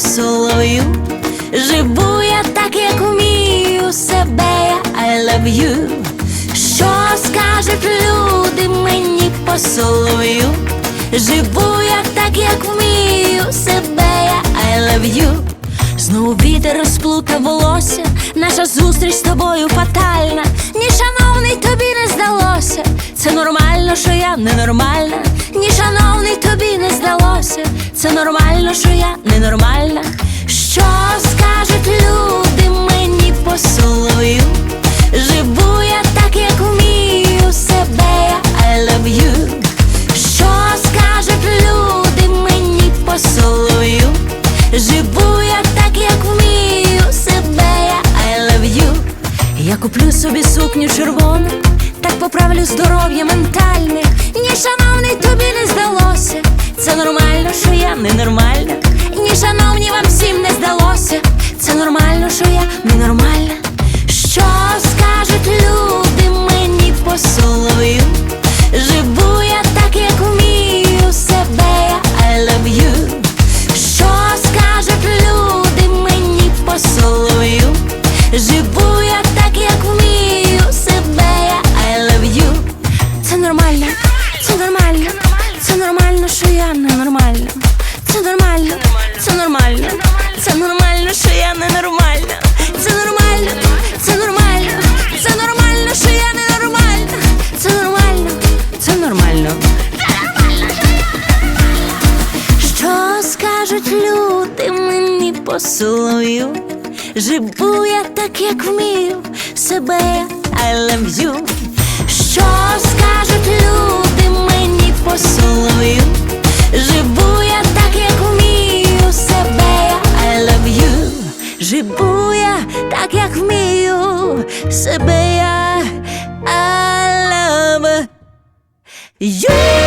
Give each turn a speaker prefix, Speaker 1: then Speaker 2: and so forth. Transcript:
Speaker 1: солов'ю. Живу я так, як вмію себе, я I love you. Що скажуть люди мені по солов'ю? Живу я так, як вмію себе, я I love you. Знову вітер розплутав волосся, наша зустріч з тобою фатальна. Ні, шановний, тобі не здалося. Це нормально, що я ненормальна. Ні, шановний, тобі не здалося. Це нормально, що я ненормальна. Собі сукню червону, так поправлю здоров'я ментальне. Ні, шановний, тобі не здалося. Це нормально, що я ненормальна. Ні, шановні, вам всім нормально, що я ненормальна. Це нормально, це нормально, це нормально, що я ненормальна. Це нормально, це нормально, це нормально, що я ненормальна. Це нормально, це нормально. Що скажуть люди мені по солов'ю? Живу я так, як вмію себе, I love you. Що скажуть Живу я так, як вмію себе, я I love you.